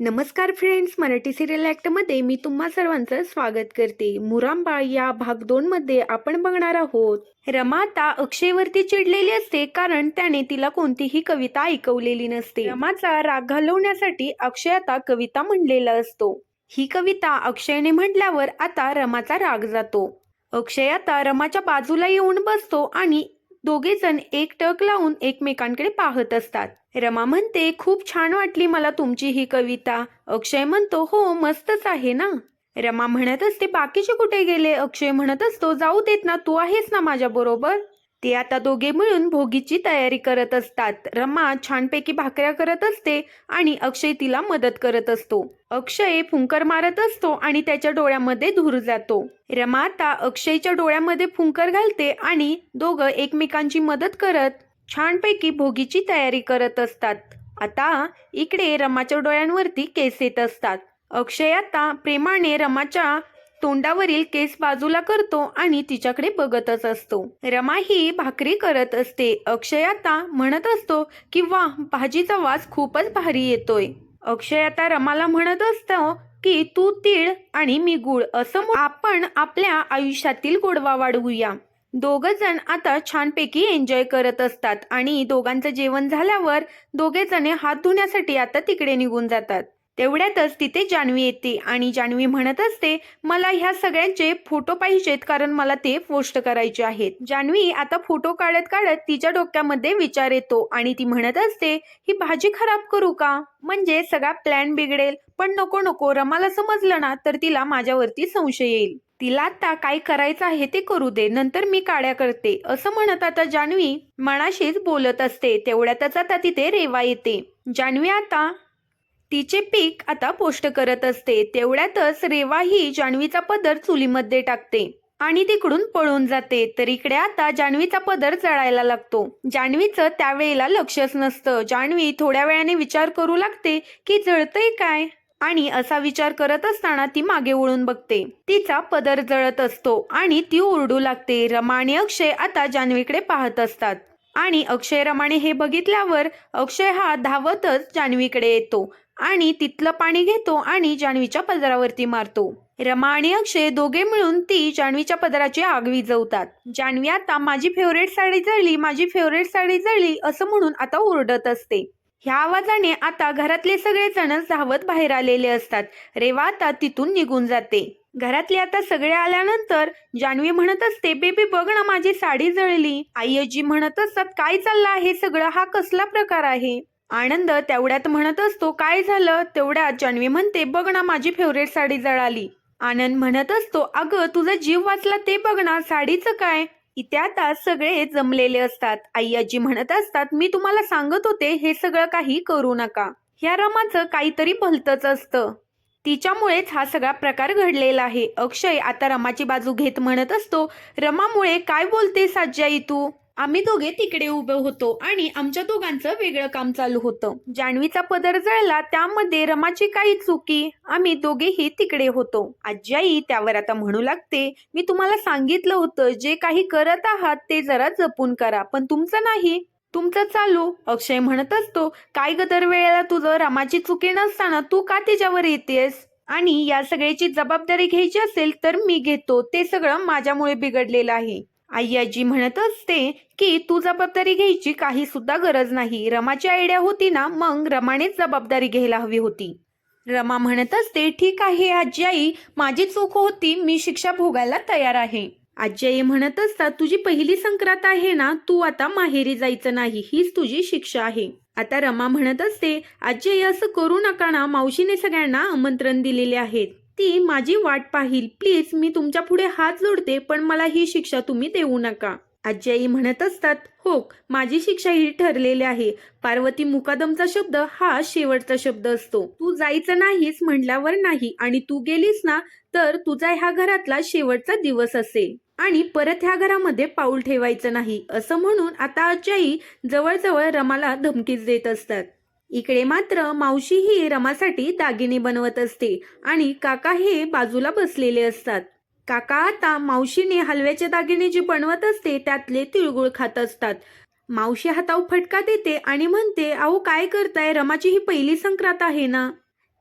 नमस्कार friends Marathi serial ॲक्टमध्ये मी तुम्हा सर्वांचं स्वागत करते. मुरांबा या भाग दोनमध्ये आपण बघणार आहोत. रमा आता अक्षयवरती चिडलेली असते कारण त्याने तिला कोणतीही कविता ऐकवलेली नसते. रमाचा राग घालवण्यासाठी अक्षय आता कविता म्हणलेला असतो. ही कविता अक्षयने म्हटल्यावर आता रमाचा राग जातो. अक्षय आता रमाच्या बाजूला येऊन बसतो आणि दोघे जण एक टक लावून एकमेकांकडे पाहत असतात. रमा म्हणते खूप छान वाटली मला तुमची ही कविता. अक्षय म्हणतो हो मस्तच आहे ना? रमा म्हणत असते बाकीचे कुठे गेले? अक्षय म्हणत असतो जाऊ देत ना तू आहेस ना माझ्या बरोबर ते आता दोघे मिळून भोगीची तयारी करत असतात. रमा छानपैकी भाकऱ्या करत असते आणि अक्षय तिला मदत करत असतो. अक्षय फुंकर मारत असतो आणि त्याच्या डोळ्यामध्ये धूर जातो. रमा आता अक्षयच्या डोळ्यामध्ये फुंकर घालते आणि दोघं एकमेकांची मदत करत छानपैकी भोगीची तयारी करत असतात. आता इकडे रमाच्या डोळ्यांवरती केस येत असतात. अक्षय आता प्रेमाने रमाच्या तोंडावरील केस बाजूला करतो आणि तिच्याकडे बघतच असतो. रमा ही भाकरी करत असते. अक्षय आता म्हणत असतो की वा भाजीचा वास खूपच भारी येतोय. अक्षय आता रमाला म्हणत असतो की तू तीळ आणि मी गुळ असं आपण आपल्या आयुष्यातील गोडवा वाढवूया. दोघ जण आता छानपैकी एन्जॉय करत असतात आणि दोघांचं जेवण झाल्यावर दोघे जण हात धुण्यासाठी आता तिकडे निघून जातात. तेवढ्यातच तिथे जान्हवी येते आणि जान्हवी म्हणत असते मला ह्या सगळ्यांचे फोटो पाहिजेत कारण मला ते पोस्ट करायचे आहेत. जान्हवी आता फोटो काढत काढत तिच्या डोक्यामध्ये विचार येतो आणि ती म्हणत असते ही भाजी खराब करू का? म्हणजे सगळा प्लॅन बिघडेल. पण नको नको. रमाला समजलं ना तर तिला माझ्यावरती संशय येईल. तिला आता काय करायचं आहे ते करू दे. नंतर मी काड्या करते. असं म्हणत आता जान्हवी मनाशीच बोलत असते. तेवढ्यातच आता तिथे रेवा येते. जान्हवी आता तिचे पीक आता पोष्ट करत असते. तेवढ्यातच रेवा ही जान्हवीचा पदर चुलीमध्ये टाकते आणि तिकडून पळून जाते. तर इकडे आता जान्हवीचा पदर चढायला लागतो. जान्हवीचं त्यावेळेला लक्षच नसतं. जान्हवी थोड्या वेळाने विचार करू लागते की जळतंय काय? आणि असा विचार करत असताना ती मागे वळून बघते. तिचा पदर जळत असतो आणि ती ओरडू लागते. रमा आणि अक्षय आता जान्हवीकडे पाहत असतात. आणि अक्षय रमाने हे बघितल्यावर अक्षय हा धावतच जान्हवीकडे येतो. आणि तिथलं पाणी घेतो आणि जान्हवीच्या पदरावरती मारतो. रमा आणि अक्षय दोघे मिळून ती जान्हवीच्या पदराची आग विझवतात. जान्हवी आता माझी फेवरेट साडी जळली माझी फेवरेट साडी जळली असं म्हणून आता ओरडत असते. ह्या आवाजाने आता घरातले सगळे जण धावत बाहेर आलेले असतात. रेवा आता तिथून निघून जाते. घरातले आता सगळे आल्यानंतर जान्हवी म्हणत असते बेबी बघ ना माझी साडी जळली. आई आजी म्हणत असतात काय चाललं आहे? सगळं हा कसला प्रकार आहे? आनंद तेवढ्यात म्हणत असतो काय झालं? तेवढ्यात जान्हवी म्हणते बघ ना माझी फेवरेट साडी जळाली. आनंद म्हणत असतो अगं तुझा जीव वाचला ते बघ ना साडीचं काय? इथे आता सगळे जमलेले असतात. आई आजी म्हणत असतात मी तुम्हाला सांगत होते हे सगळं काही करू नका. ह्या रमाचं काहीतरी भलतच असतं. तिच्यामुळेच हा सगळा प्रकार घडलेला आहे. अक्षय आता रमाची बाजू घेत म्हणत असतो रमामुळे काय बोलते साज्याई तू? आम्ही दोघे तिकडे उभे होतो आणि आमच्या दोघांचं वेगळं काम चालू होतं. जान्हवीचा पदर जळला त्यामध्ये रमाची काही चुकी. आम्ही दोघेही तिकडे होतो. आजी त्यावर आता म्हणू लागते मी तुम्हाला सांगितलं होतं जे काही करत आहात ते जरा जपून करा पण तुमचं नाही. तुमचं चालू. अक्षय म्हणत असतो काय ग वेळेला तुझं रमाची चुकी नसताना तू का त्याच्यावर येतेस? आणि या सगळ्याची जबाबदारी घ्यायची असेल तर मी घेतो. ते सगळं माझ्यामुळे बिघडलेलं आहे. आई आजी म्हणत असते की तू जबाबदारी घ्यायची काही सुद्धा गरज नाही. रमाची आयडिया होती ना मग रमानेच जबाबदारी घ्यायला हवी होती. रमा म्हणत असते ठीक आहे आजी आई माझी चूक होती मी शिक्षा भोगायला तयार आहे. आजी आई म्हणत असता तुझी पहिली संक्रांत आहे ना तू आता माहेरी जायचं नाही हीच तुझी शिक्षा आहे. आता रमा म्हणत असते आजी आई असं करू नका ना मावशीने सगळ्यांना आमंत्रण दिलेले आहेत. ती माझी वाट पाहिल. प्लीज मी तुमच्यापुढे हात जोडते पण मला ही शिक्षा तुम्ही देऊ नका. आजी आई म्हणत असतात हो माझी शिक्षा ही ठरलेली आहे. पार्वती मुकादमचा शब्द हा शेवटचा शब्द असतो. तू जायचं नाहीस म्हटल्यावर नाही आणि तू गेलीस ना तर तुझा ह्या घरातला शेवटचा दिवस असेल. आणि परत ह्या घरामध्ये पाऊल ठेवायचं नाही. असं म्हणून आता आजी जवळजवळ रमाला धमकीच देत असतात. इकडे मात्र मावशी ही रमासाठी दागिने बनवत असते आणि काका हे बाजूला बसलेले असतात. काका आता मावशीने हलव्याचे दागिने जे बनवत असते त्यातले तिळगुळ खात असतात. मावशी हातावर फटका देते आणि म्हणते अहो काय करताय? रमाची ही पहिली संक्रांत आहे ना.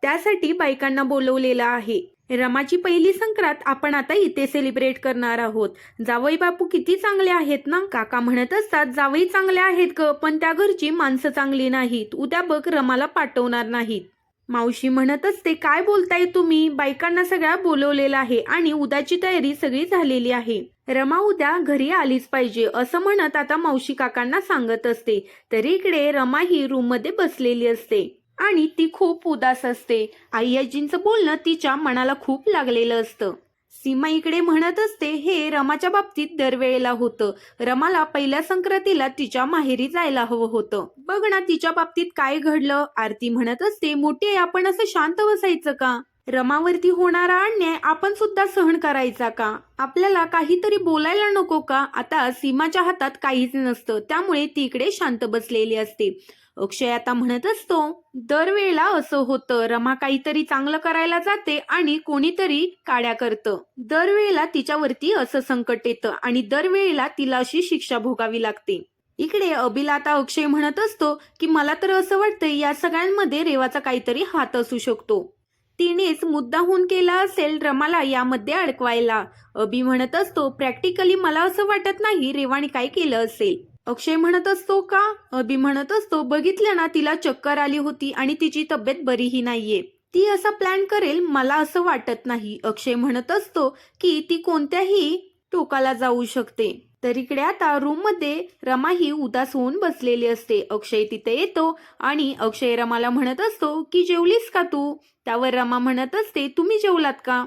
त्यासाठी बायकांना बोलवलेलं आहे. रमाची पहिली संक्रांत आपण आता इथे सेलिब्रेट करणार आहोत. जावई बापू किती चांगले आहेत ना? काका म्हणत असतात जावई चांगले आहेत ग पण त्या घरची माणसं चांगली नाहीत. उद्या बघ रमाला पाठवणार नाहीत. मावशी म्हणत असते काय बोलताय तुम्ही? बायकांना सगळ्या बोलवलेलं आहे आणि उद्याची तयारी सगळी झालेली आहे. रमा उद्या घरी आलीच पाहिजे असं म्हणत आता मावशी काकांना सांगत असते. तरी इकडे रमा ही रूममध्ये बसलेली असते. आणि ती खूप उदास असते. आई आजींचं बोलणं तिच्या मनाला खूप लागलेलं असतं. सीमा इकडे म्हणत असते हे रमाच्या बाबतीत दरवेळेला होतं. रमाला पहिल्या संक्रांतीला तिच्या माहेरी जायला हवं होतं. बघ ना तिच्या बाबतीत काय घडलं. आरती म्हणत असते मोठी आहे आपण असं शांत बसायचं का? रमावरती होणारा अन्याय आपण सुद्धा सहन करायचा का? आपल्याला काहीतरी बोलायला नको का? आता सीमाच्या हातात काहीच नसतं. त्यामुळे ती इकडे शांत बसलेली असते. अक्षय आता म्हणत असतो दरवेळेला असं होतं. रमा काहीतरी चांगलं करायला जाते आणि कोणीतरी काड्या करतं. दरवेळेला तिच्यावरती असं संकट येतं आणि दरवेळेला तिला अशी शिक्षा भोगावी लागते. इकडे अबिला आता अक्षय म्हणत असतो की मला तर असं वाटतं या सगळ्यांमध्ये रेवाचा काहीतरी हात असू शकतो. तिनेच मुद्दाहून केला असेल रमाला यामध्ये अडकवायला. अभि म्हणत असतो प्रॅक्टिकली मला असं वाटत नाही रेवाने काय केलं असेल. अक्षय म्हणत असतो का? अभि म्हणत असतो बघितलं ना तिला चक्कर आली होती आणि तिची तब्येत बरीही नाहीये. ती असा प्लॅन करेल मला असं वाटत नाही. अक्षय म्हणत असतो की ती कोणत्याही टोकाला जाऊ शकते. तर इकडे आता रूममध्ये रमा ही उदास होऊन बसलेली असते. अक्षय तिथे येतो आणि अक्षय रमाला म्हणत असतो की जेवलीस का तू? त्यावर रमा म्हणत असते तुम्ही जेवलात का?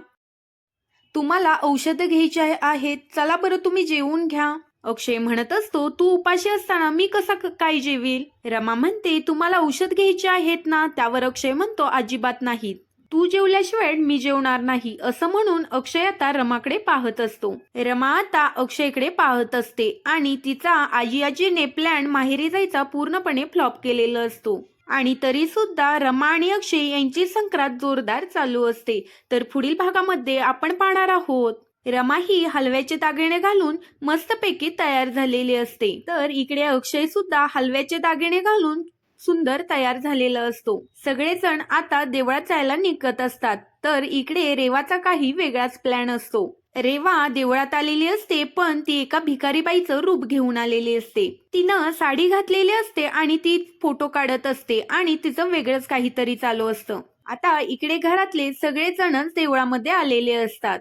तुम्हाला औषधं घ्यायची आहे- आहेत. चला बरं तुम्ही जेवून घ्या. अक्षय म्हणत असतो तू उपाशी असताना मी कसा क- काय जेवील रमा म्हणते तुम्हाला औषध घ्यायचे आहेत ना? त्यावर अक्षय म्हणतो अजिबात नाहीत तू जेवल्याशिवाय मी जेवणार नाही असं म्हणून अक्षय आता रमाकडे पाहत असतो. रमा आता अक्षयकडे पाहत असते आणि तिचा आजी आजीने प्लॅन माहेरी जायचा पूर्णपणे फ्लॉप केलेला असतो. आणि तरी सुद्धा रमा आणि अक्षय यांची संक्रांत जोरदार चालू असते. तर पुढील भागामध्ये आपण पाहणार आहोत. रमा ही हलव्याचे दागिने घालून मस्तपैकी तयार झालेली असते. तर इकडे अक्षय सुद्धा हलव्याचे दागिने घालून सुंदर तयार झालेला असतो. सगळेजण आता देवळात जायला निघत असतात. तर इकडे रेवाचा काही वेगळाच प्लॅन असतो. रेवा देवळात आलेली असते पण ती एका भिकारीबाईचं रूप घेऊन आलेली असते. तिनं साडी घातलेली असते आणि ती फोटो काढत असते आणि तिचं वेगळंच काहीतरी चालू असतं. आता इकडे घरातले सगळेजणच देवळामध्ये आलेले असतात.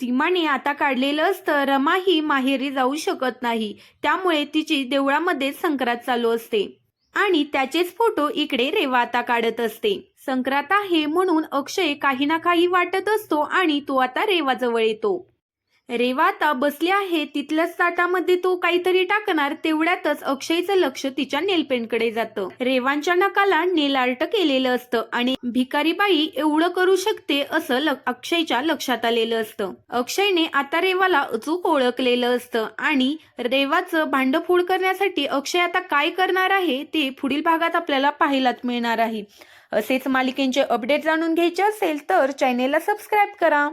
सीमाने आता काढलेलं असतं रमा ही माहेरी जाऊ शकत नाही. त्यामुळे तिची देवळामध्ये संक्रांत चालू असते. आणि त्याचेच फोटो इकडे रेवा आता काढत असते. संक्रांत आहे म्हणून अक्षय काही ना काही वाटत असतो आणि तो आता रेवाजवळ येतो. रेवा आता बसली आहे तिथल्याच ताटामध्ये तो काहीतरी टाकणार तेवढ्यातच अक्षयचं लक्ष तिच्या नेलपेंटकडे जातं. रेवांच्या नकाला नेल आर्ट केलेलं असतं आणि भिकारीबाई एवढं करू शकते असं ल- अक्षयच्या लक्षात आलेलं असतं. अक्षयने आता रेवाला अचूक ओळखलेलं असतं आणि रेवाचं भांडफोड करण्यासाठी अक्षय आता काय करणार आहे ते पुढील भागात आपल्याला पाहायलाच मिळणार आहे. असेच मालिकेंचे अपडेट जाणून घ्यायचे असेल तर चॅनेलला सबस्क्राईब करा.